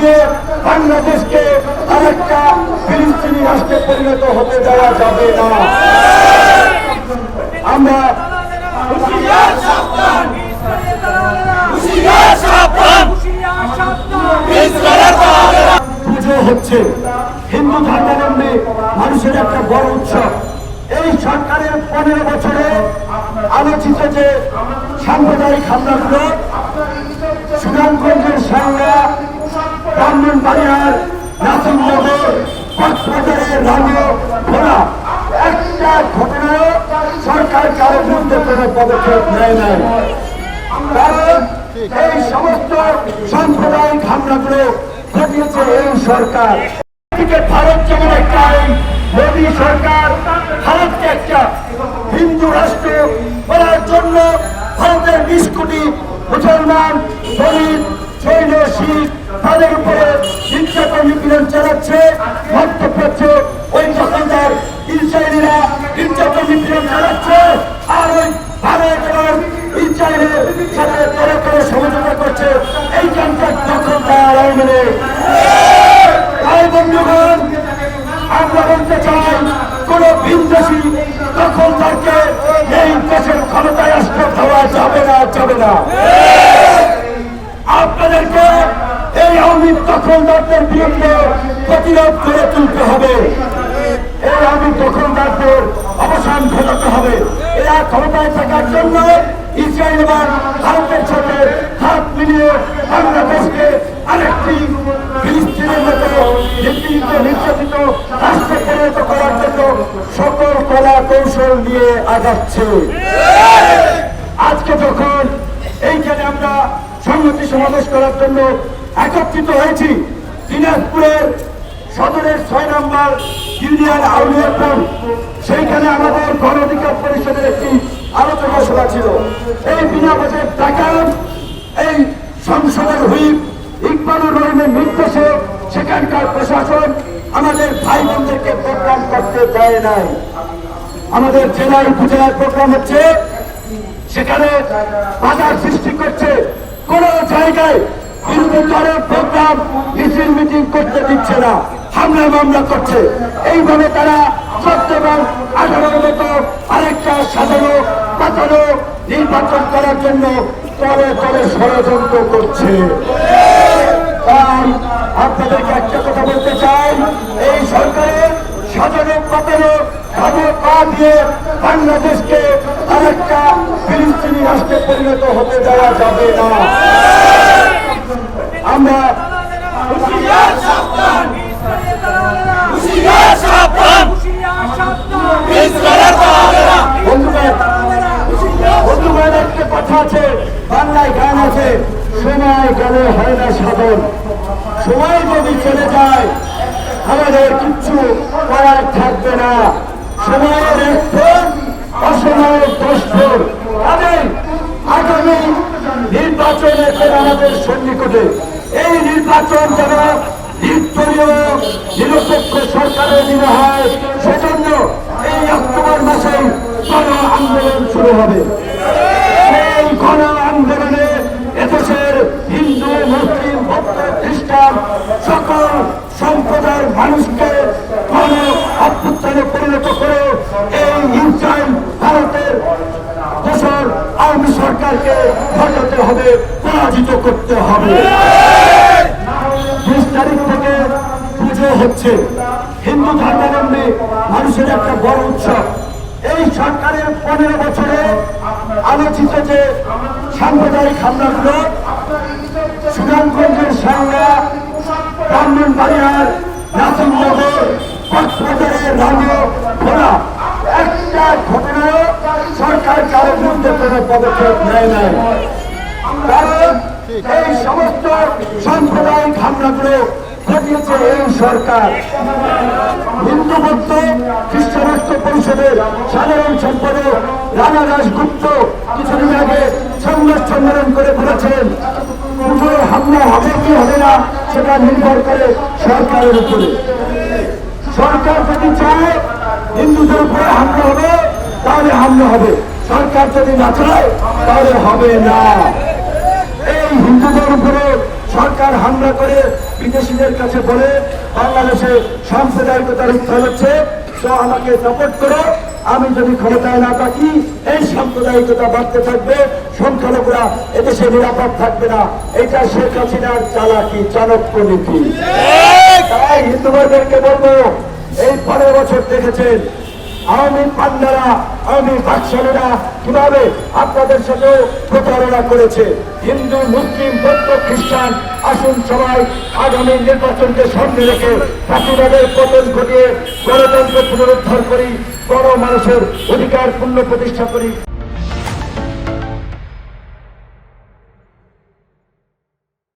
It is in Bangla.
দিয়ে বাংলাদেশকে আরেকটা ফিলিস্তিনি রাষ্ট্রে পরিণত হতে দেওয়া যাবে না। আমরা পুজো হচ্ছে। হিন্দু ধর্মাবলম্বী মানুষের একটা বড় উৎসব। এই সরকারের পনেরো বছরে আলোচিত যে সাম্প্রদায়িক হামলাগুলো সুনামগঞ্জের সাংরা ব্রাহ্মণবাড়িয়ার নাসিমনগর, কক্সবাজারের রামীয় ভোলা একটা ঘটনায় সরকার কারোর বিরুদ্ধে কোনো পদক্ষেপ নেয় নাই। কারণ এই সমস্ত সাম্প্রদায়িক হামলাগুলো ঘটিয়েছে এই সরকার। এদিকে ভারত যেমন একটা আইন, মোদী সরকার ভারতকে একটা হিন্দু রাষ্ট্র করার জন্য ভারতের বিশ কোটি মুসলমান, দলিত জৈন শিখ তাদের উপরে নির্যাতন নিপীড়ন চালাচ্ছে মধ্যপ্রাচ্য ওই দখলদার ইসরায়েলিরা নির্যাতন নিপীড়ন চালাচ্ছে, আর ওই ভারত এবং ইসরায়েলের সাথে করে করছে। এই দেশের ক্ষমতায় আসতে যাবে না যাবে না আপনাদেরকে এই আওয়ামী দখলদারদের বিরুদ্ধে প্রতিরোধ করে তুলতে হবে। এই আওয়ামী দখলদারদের অবসান ঘটাতে হবে। এরা ক্ষমতায় থাকার জন্য ইসরায়েল এবং ভারতের সাথে হাত মিলিয়ে বাংলাদেশকে আরেকটি ফিলিস্তিনের মতো নিপীড়িত নির্যাতিত রাষ্ট্রে পরিণত করার জন্য সকল কলা কৌশল নিয়ে আগাচ্ছে। আজকে যখন এইখানে আমরা সংহতি সমাবেশ করার জন্য একত্রিত হয়েছি। দিনাজপুরের সদরের ছয় নম্বর ইউনিয়ন আউলিয়াপুর সেইখানে আমাদের গণ অধিকার পরিষদের একটি আলোচনা সভা ছিল। এই বিনা বাজেট টাকা এই সংসদের হুইপ ইকবালুর রহমানের নির্দেশে সেখানকার প্রশাসন আমাদের ভাই বোনদেরকে প্রোগ্রাম করতে দেয় নাই। আমাদের জেলায় উপজেলার প্রোগ্রাম হচ্ছে, সেখানে বাজার সৃষ্টি করছে। কোন জায়গায় বিরোধী দলের প্রোগ্রাম, মিছিল, মিটিং করতে দিচ্ছে না, হামলা, মামলা করছে। এইভাবে তারা চোদ্দ এবং আঠারোর মতো আরেকটা সাজানো, পাতানো নির্বাচন করার জন্য তলে তলে ষড়যন্ত্র করছে। তাই আপনাদেরকে একটা কথা বলতে চাই, এই সরকারের সাজানো, পাতানো খাব পা দিয়ে বাংলাদেশকে আরেকটা ফিলিস্তিনি রাষ্ট্রে পরিণত হতে দেওয়া যাবে না। আমরা বন্ধুগণ বন্ধুগণ কথা আছে বাংলায় গান আছে সময় গেলে হয় না সাধন। সময় যদি চলে যায় আমাদের কিচ্ছু করার থাকবে না। সময়ের এক ফোন অসময়ের দশ ফোন তাদের আগামী নির্বাচন এখন আমাদের সন্নিকটে এই নির্বাচন যেন নির্দলীয় নিরপেক্ষ দিনে হয়, সেজন্য এই অক্টোবর মাসেই গণ আন্দোলন শুরু হবে। সেই গণ আন্দোলনে এদেশের হিন্দু, মুসলিম, বৌদ্ধ, খ্রিস্টান সকল সম্প্রদায়ের মানুষকে গণ অভ্যুত্থানে পরিণত করে এই ইসরায়েল ভারতের দেশের আওয়ামী সরকারকে ঘটাতে হবে, পরাজিত করতে হবে। বিশ তারিখ থেকে পুজো হচ্ছে। হিন্দু ধর্মাবলম্বী মানুষের একটা বড় উৎসব। এই সরকারের পনেরো বছরে আলোচিত যে সাম্প্রদায়িক হামলাগুলো, সুনামগঞ্জের সাংরা ব্রাহ্মণবাড়িয়ার নাসিমনগর, কক্সবাজারের রামীয় ভোলা। একটা ঘটনায় সরকার কারোর বিরুদ্ধে কোনো পদক্ষেপ নেয় নাই। কারণ এই সমস্ত সাম্প্রদায়িক হামলাগুলো ঘটিয়েছে এই সরকার। হিন্দু বৌদ্ধ খ্রিস্ট রাষ্ট্র পরিষদের সাধারণ সম্পাদক রানা দাসগুপ্ত কিছুদিন আগে সংবাদ সম্মেলন করে বলেছেন পুজোয় হামলা হবে কি হবে না সেটা নির্ভর করে সরকারের উপরে। সরকার যদি চায় হিন্দুদের উপরে হামলা হবে, তাহলে হামলা হবে। সরকার যদি না চায়, তাহলে হবে না। এই হিন্দুদের উপরে সরকার হামলা করে বিদেশিদের কাছে বলে বাংলাদেশে সাম্প্রদায়িকতার উত্থান হচ্ছে তো আমাকে সাপোর্ট করো। আমি যদি ক্ষমতায় না থাকি এই সাম্প্রদায়িকতা বাড়তে থাকবে সংখ্যালঘুরা এদেশে নিরাপদ থাকবে না। এটা শেখ হাসিনার চালাকি চাণক্য নীতি। তাই হিন্দুদেরকে বলব এই পনেরো বছর দেখেছেন আওয়ামী পান্ডারা, আওয়ামী ভাগশালীরা কীভাবে আপনাদের সাথে প্রতারণা করেছে? হিন্দু, মুসলিম, বৌদ্ধ, খ্রিস্টান, আসুন সবাই আগামী নির্বাচনকে সামনে রেখে ফাঁসিবাদের পতন ঘটিয়ে গণতন্ত্র পুনরুদ্ধার করি গণ মানুষের অধিকার পূর্ণ প্রতিষ্ঠা করি।